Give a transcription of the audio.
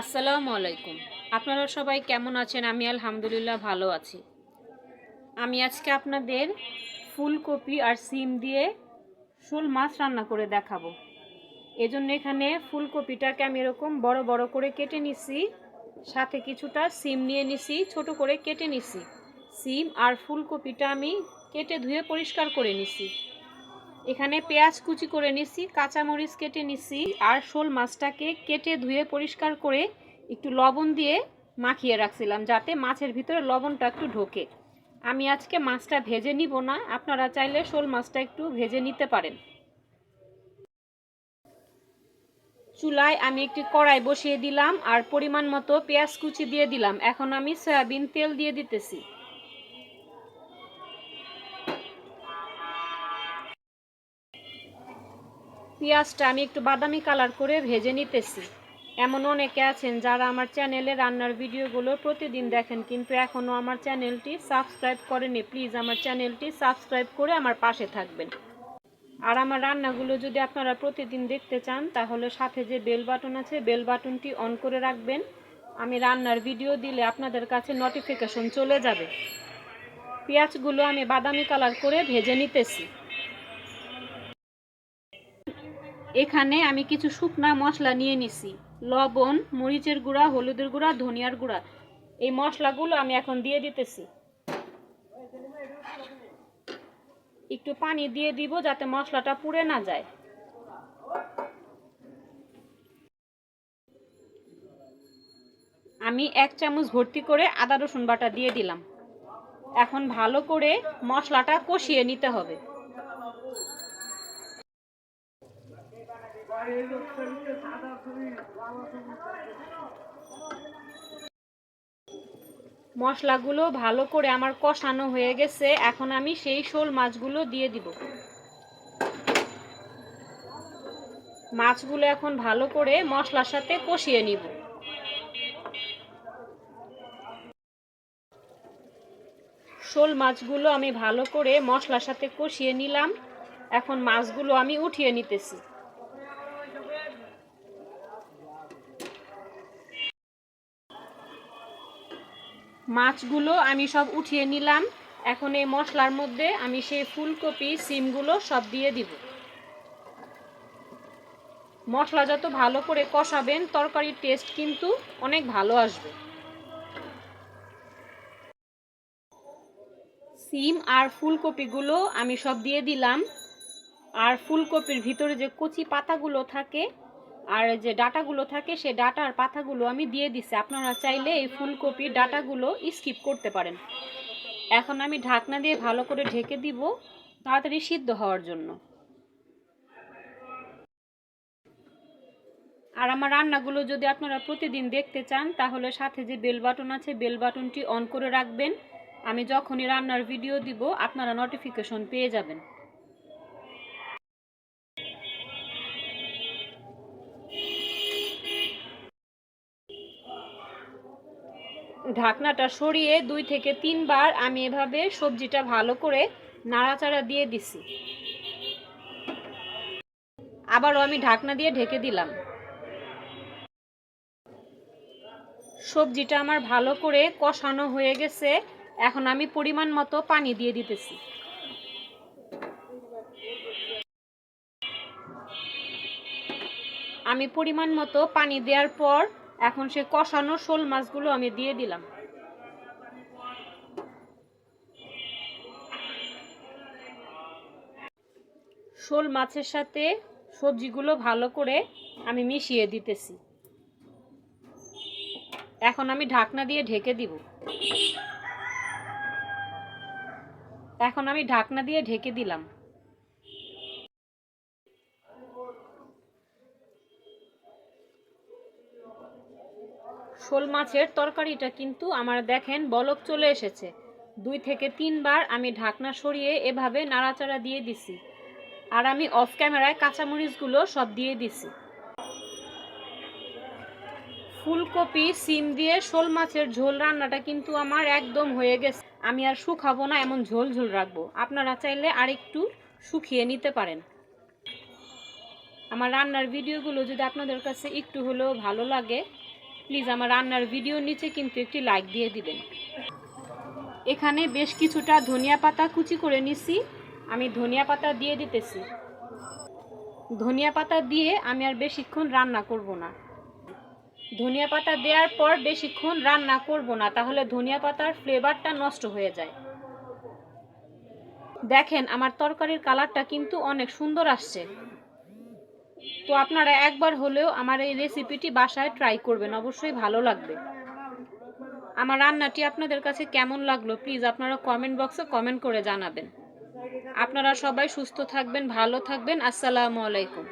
আসসালামু আলাইকুম। আপনারা সবাই কেমন আছেন? আমি আলহামদুলিল্লাহ ভালো আছি। আমি আজকে আপনাদের ফুলকপি আর সিম দিয়ে শোল মাছ রান্না করে দেখাবো। এজন্য এখানে ফুলকপিটাকে আমি এরকম বড় বড় করে কেটে নিছি, সাথে কিছুটা সিম নিয়ে নিছি, ছোট করে কেটে নিছি। সিম আর ফুলকপিটা আমি কেটে ধুয়ে পরিষ্কার করে নিছি। এখানে পেঁয়াজ কুচি করে নিছি, কাঁচামরিচ কেটে নিছি আর শোল মাছটাকে কেটে ধুয়ে পরিষ্কার করে একটু লবণ দিয়ে মাখিয়ে রাখছিলাম যাতে মাছের ভিতরে লবণটা একটু ঢোকে। আমি আজকে মাছটা ভেজে নিব না, আপনারা চাইলে শোল মাছটা একটু ভেজে নিতে পারেন। চুলায় আমি একটি কড়াই বসিয়ে দিলাম আর পরিমাণ মতো পেঁয়াজ কুচি দিয়ে দিলাম। এখন আমি সয়াবিন তেল দিয়ে দিতেছি। পেঁয়াজটা আমি একটু বাদামি কালার করে ভেজে নিতেছি। এমন অনেকে আছেন যারা আমার চ্যানেলে রান্নার ভিডিওগুলো প্রতিদিন দেখেন, কিন্তু এখনও আমার চ্যানেলটি সাবস্ক্রাইব করেনি প্লিজ আমার চ্যানেলটি সাবস্ক্রাইব করে আমার পাশে থাকবেন। আর আমার রান্নাগুলো যদি আপনারা প্রতিদিন দেখতে চান, তাহলে সাথে যে বেল বাটন আছে, বেল বাটনটি অন করে রাখবেন। আমি রান্নার ভিডিও দিলে আপনাদের কাছে নোটিফিকেশন চলে যাবে। পেঁয়াজগুলো আমি বাদামি কালার করে ভেজে নিতেছি। এখানে আমি কিছু শুকনা মশলা নিয়ে নিছি। লবণ, মরিচের গুঁড়া, হলুদের গুঁড়া, ধনিয়ার গুঁড়া। এই মশলাগুলো আমি এখন দিয়ে দিতেছি। একটু পানি দিয়ে দিব যাতে মশলাটা পুড়ে না যায়। আমি এক চামচ ভর্তি করে আদা রসুন বাটা দিয়ে দিলাম। এখন ভালো করে মশলাটা কষিয়ে নিতে হবে। মশলাগুলো ভালো করে আমার কষানো হয়ে গেছে। এখন আমি সেই শোল মাছগুলো দিয়ে দিব। মাছগুলো এখন ভালো করে মশলার সাথে কষিয়ে নিব। শোল মাছগুলো আমি ভালো করে মশলার সাথে কষিয়ে নিলাম। এখন মাছগুলো আমি উঠিয়ে নিতেছি। মাছগুলো আমি সব উঠিয়ে নিলাম। এখন এই মশলার মধ্যে আমি সেই ফুলকপি, সিমগুলো সব দিয়ে দিব। মশলা যত ভালো করে কষাবেন, তরকারির টেস্ট কিন্তু অনেক ভালো আসবে। সিম আর ফুলকপিগুলো আমি সব দিয়ে দিলাম। আর ফুলকপির ভিতরে যে কচি পাতাগুলো থাকে আর যে ডাটাগুলো থাকে সেই ডাটা আর পাতাগুলো আমি দিয়ে দিছি। আপনারা চাইলে এই ফুলকপির ডাটাগুলো স্কিপ করতে পারেন। এখন আমি ঢাকনা দিয়ে ভালো করে ঢেকে দিব, তাড়াতাড়ি সিদ্ধ হওয়ার জন্য। আর আমার রান্নাগুলো যদি আপনারা প্রতিদিন দেখতে চান, তাহলে সাথে যে বেল বাটন আছে, বেল বাটনটি অন করে রাখবেন। আমি যখনই রান্নার ভিডিও দিব, আপনারা নোটিফিকেশন পেয়ে যাবেন। ঢাকনাটা সরিয়ে দুই থেকে তিনবার আমি এভাবে সবজিটা ভালো করে নাড়াচাড়া দিয়ে দিছি। আবারও আমি ঢাকনা দিয়ে ঢেকে দিলাম। সবজিটা আমার ভালো করে কষানো হয়ে গেছে। এখন আমি পরিমাণ মতো পানি দিয়ে দিতেছি। আমি পরিমাণ মতো পানি দেওয়ার পর এখন সে কষানো শোল মাছগুলো আমি দিয়ে দিলাম। শোল মাছের সাথে সবজিগুলো ভালো করে আমি মিশিয়ে দিতেছি। এখন আমি ঢাকনা দিয়ে ঢেকে দিব। এখন আমি ঢাকনা দিয়ে ঢেকে দিলাম। শোল মাছের তরকারিটা কিন্তু আমার দেখেন বলক চলে এসেছে। দুই থেকে তিনবার আমি ঢাকনা সরিয়ে এভাবে নাড়াচাড়া দিয়ে দিছি। আর আমি অফ ক্যামেরায় কাঁচামরিচগুলো সব দিয়ে দিছি। ফুলকপি, সিম দিয়ে শোল মাছের ঝোল রান্নাটা কিন্তু আমার একদম হয়ে গেছে। আমি আর শুকাবো না, এমন ঝোল ঝোল রাখব। আপনারা চাইলে আরেকটু শুকিয়ে নিতে পারেন। আমার রান্নার ভিডিওগুলো যদি আপনাদের কাছে একটু হলেও ভালো লাগে প্লিজ আমার রান্নার ভিডিওর নিচে কিন্তু একটি লাইক দিয়ে দিবেন। এখানে বেশ কিছুটা ধনিয়া পাতা কুচি করে নিছি। আমি ধনিয়া পাতা দিয়ে দিতেছি। ধনিয়া পাতা দিয়ে আমি আর বেশিক্ষণ রান্না করব না। ধনিয়া পাতা দেওয়ার পর বেশিক্ষণ রান্না করব না, তাহলে ধনিয়া পাতার ফ্লেভারটা নষ্ট হয়ে যায়। দেখেন, আমার তরকারির কালারটা কিন্তু অনেক সুন্দর আসছে। তো আপনারা একবার হলেও আমার এই রেসিপিটি বাসায় ট্রাই করবেন, অবশ্যই ভালো লাগবে। আমার রান্নাটি আপনাদের কাছে কেমন লাগল প্লিজ আপনারা কমেন্ট বক্সে কমেন্ট করে জানাবেন। আপনারা সবাই সুস্থ থাকবেন, ভালো থাকবেন, আসসালামু আলাইকুম।